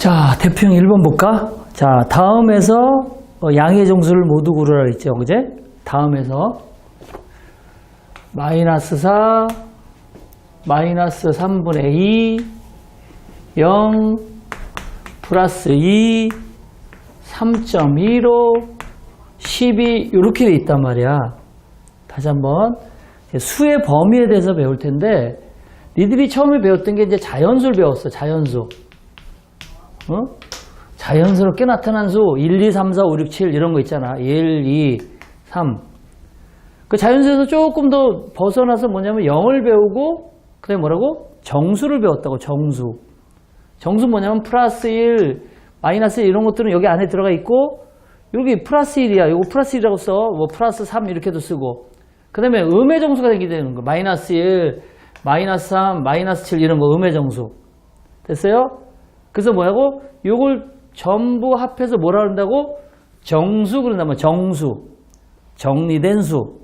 자, 대표형 1번 볼까? 자, 다음에서 어, 양의 정수를 모두 고르라 했죠, 그제? 다음에서 마이너스 4, 마이너스 3분의 2, 0, 플러스 2, 3.15, 12 이렇게 돼 있단 말이야. 다시 한번 수의 범위에 대해서 배울 텐데 니들이 처음에 배웠던 게 이제 자연수를 배웠어. 자연수. 어? 자연스럽게 나타난 수 1, 2, 3, 4, 5, 6, 7 이런 거 있잖아. 1, 2, 3. 그 자연수에서 조금 더 벗어나서 뭐냐면 0을 배우고 그다음에 뭐라고? 정수를 배웠다고 정수. 정수 뭐냐면 플러스 1, 마이너스 1 이런 것들은 여기 안에 들어가 있고 여기 플러스 1이야. 이거 플러스 1이라고 써. 뭐 플러스 3 이렇게도 쓰고. 그 다음에 음의 정수가 되게 되는 거. 마이너스 1, 마이너스 3, 마이너스 7 이런 거 음의 정수. 됐어요? 그래서 뭐라고? 요걸 전부 합해서 뭐라 그런다고? 정수 그런다면 정수. 정리된 수.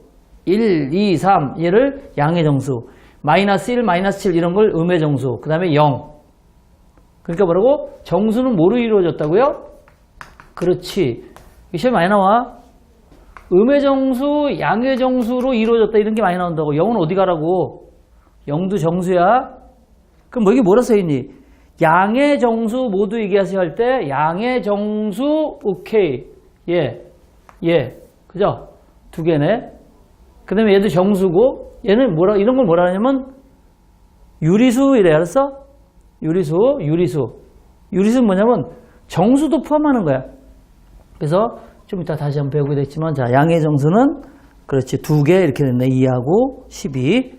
1, 2, 3 얘를 양의 정수. 마이너스 1, 마이너스 7 이런 걸 음의 정수. 그 다음에 0. 그러니까 뭐라고? 정수는 뭐로 이루어졌다고요? 그렇지. 이 시험 많이 나와. 음의 정수, 양의 정수로 이루어졌다 이런 게 많이 나온다고. 0은 어디 가라고? 0도 정수야. 그럼 뭐 이게 뭐라 써있니? 양의 정수 모두 얘기하세요 할 때 양의 정수 오케이. 예. 예. 그죠? 두 개네. 그 다음에 얘도 정수고 얘는 뭐라 이런 걸 뭐라 하냐면 유리수 이래 알았어? 유리수, 유리수. 유리수는 뭐냐면 정수도 포함하는 거야. 그래서 좀 이따 다시 한번 배우게 됐지만 자 양의 정수는 그렇지 두 개 이렇게 됐네 2하고 12